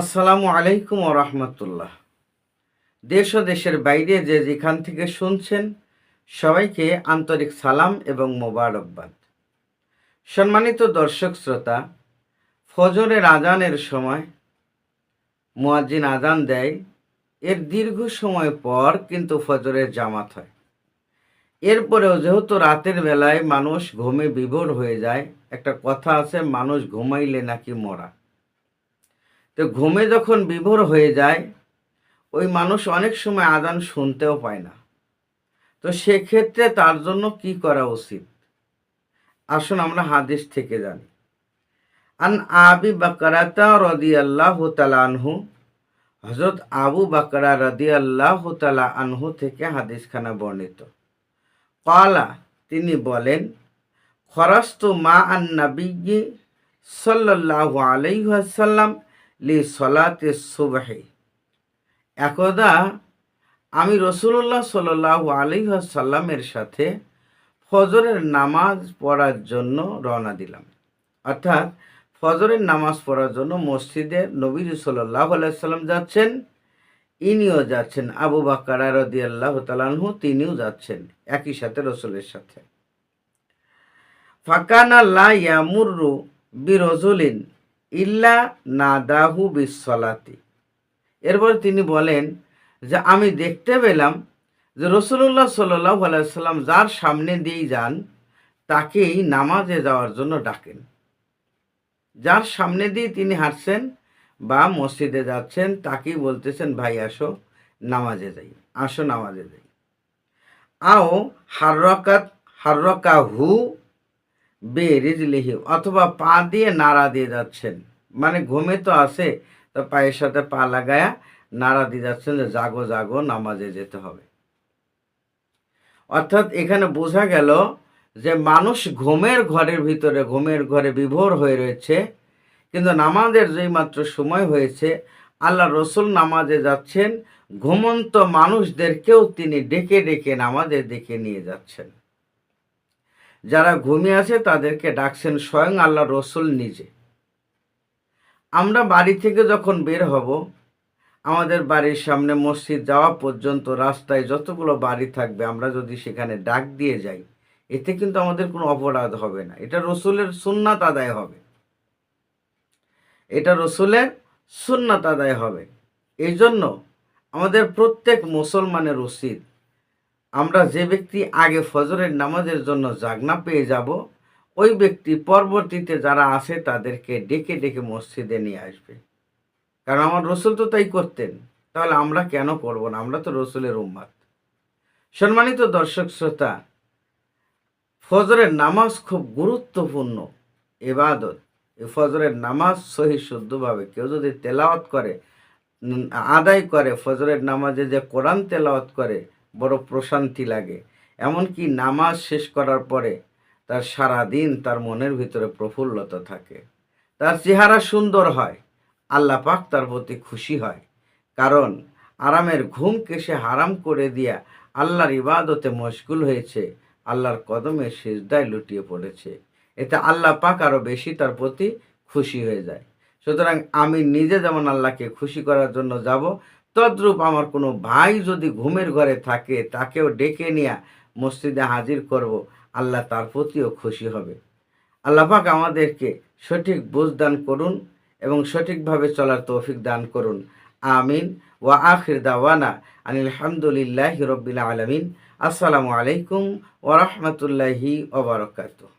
আসসালামু আলাইকুম ও রহমতুল্লাহ। দেশ ও দেশের বাইরে যে যেখান থেকে শুনছেন, সবাইকে আন্তরিক সালাম এবং মোবারকবাদ। সম্মানিত দর্শক শ্রোতা, ফজরের আজানের সময় মুয়াজ্জিন আজান দেয়, এর দীর্ঘ সময় পর কিন্তু ফজরের জামাত হয়। এরপরেও যেহেতু রাতের বেলায় মানুষ ঘুমে বিভোর হয়ে যায়, একটা কথা আছে, মানুষ ঘুমাইলে নাকি মরা। তো ঘুমে যখন বিভোর হয়ে যায়, ওই মানুষ অনেক সময় আদান শুনতেও পায় না। তো সেক্ষেত্রে তার জন্য কি করা উচিত? আসুন আমরা হাদিস থেকে জানি। আন আবি বাকরাতা রদি আল্লাহ আনহু হজরত আবু বাকরা রদি আল্লাহ তালা আনহু থেকে হাদিসখানা বর্ণিত। কলা তিনি বলেন খরাস্তু মা আন নবী সাল্লাল্লাহু আলাইহি ওয়াসাল্লাম লি সলাতে সুবাহে। একদা আমি রসুল্লাহ সাল্লাহ আলিহাসাল্লামের সাথে ফজরের নামাজ পড়ার জন্য রওনা দিলাম। অর্থাৎ ফজরের নামাজ পড়ার জন্য মসজিদে নবীর সাল্লাহ আলাইসাল্লাম যাচ্ছেন, ইনিও যাচ্ছেন, আবু বাকারা রদি আল্লাহ তালানহু তিনিও যাচ্ছেন একই সাথে রসুলের সাথে। ফাকানা লা ইয়ামুরু বিরজুলিন ইল্লা নাদাহু বিসলাতি এরপর তিনি বলেন যে, আমি দেখতে পেলাম যে রসুল্লাহ সাল্লাহ আলাইসাল্লাম যার সামনে দিয়েই যান, তাকেই নামাজে যাওয়ার জন্য ডাকেন। যার সামনে দিয়ে তিনি হাঁটছেন বা মসজিদে যাচ্ছেন, তাকেই বলতেছেন, ভাই, আসো, নামাজে যাই, আসো নামাজে যাই। আও হার্রকাত হার্রকা হু বে রিজলিহি অথবা পা দিয়ে নাড়া দিয়ে যাচ্ছেন। মানে ঘুমে তো আছে, তো পায়ের সাথে পা লাগায়া নাড়া দিয়ে যাচ্ছেন যে জাগো জাগো, নামাজে যেতে হবে। অর্থাৎ এখানে বোঝা গেল যে মানুষ ঘুমের ঘরের ভিতরে, ঘুমের ঘরে বিভোর হয়ে রয়েছে, কিন্তু নামাজের যেই মাত্র সময় হয়েছে, আল্লাহ রসুল নামাজে যাচ্ছেন, ঘুমন্ত মানুষদেরকেও তিনি ডেকে ডেকে নামাজের দিকে নিয়ে যাচ্ছেন। যারা ঘুমিয়ে আছে তাদেরকে ডাকছেন স্বয়ং আল্লাহ রসুল নিজে। আমরা বাড়ি থেকে যখন বের হব, আমাদের বাড়ির সামনে মসজিদ যাওয়া পর্যন্ত রাস্তায় যতগুলো বাড়ি থাকবে, আমরা যদি সেখানে ডাক দিয়ে যাই, এতে কিন্তু আমাদের কোনো অপরাধ হবে না। এটা রসুলের সুন্নাত আদায় হবে। এটা রসুলের সুন্নাত আদায় হবে। এই জন্য আমাদের প্রত্যেক মুসলমানের উচিত আমরা যে ব্যক্তি আগে ফজরের নামাজের জন্য জাগনা পেয়ে যাব, ওই ব্যক্তি পরবর্তীতে যারা আছে তাদেরকে ডেকে ডেকে মসজিদে নিয়ে আসবে। কারণ আমার রসুল তো তাই করতেন, তাহলে আমরা কেন করব না? আমরা তো রসুলের উম্মাদ। সম্মানিত দর্শক শ্রোতা, ফজরের নামাজ খুব গুরুত্বপূর্ণ, এবাদত। এই ফজরের নামাজ সহি শুদ্ধভাবে কেউ যদি তেলাওয়াত করে আদায় করে, ফজরের নামাজে যে কোরআন তেলাওয়াত করে বড় প্রশান্তি লাগে। এমনকি নামাজ শেষ করার পরে তার সারা দিন তার মনের ভিতরে প্রফুল্লতা থাকে। তার চেহারা সুন্দর হয়। আল্লাহ পাক তার প্রতি খুশি হয়। কারণ আরামের ঘুমকে সে হারাম করে দিয়া আল্লাহর ইবাদতে মশগুল হয়েছে। আল্লাহর কদমে সেজদায় লুটিয়ে পড়েছে। এতে আল্লাহ পাক আরও বেশি তার প্রতি খুশি হয়ে যায়। সুতরাং আমি নিজে যেমন আল্লাহকে খুশি করার জন্য যাব তদ্রূপ আমার কোনো ভাই যদি ঘুমের ঘরে থাকে, তাকেও ডেকে নিয়ে মসজিদে হাজির করব, আল্লাহ তার প্রতিও খুশি হবে। আল্লাহ পাক আমাদেরকে সঠিক বুঝ দান করুন এবং সঠিকভাবে চলার তৌফিক দান করুন। আমিন। ওয়া আখির দাওয়ানা আনিল হামদুলিল্লাহ রবিল আলমিন। আসসালামু আলাইকুম ওরহমতুল্লাহি ওবরকাতুহ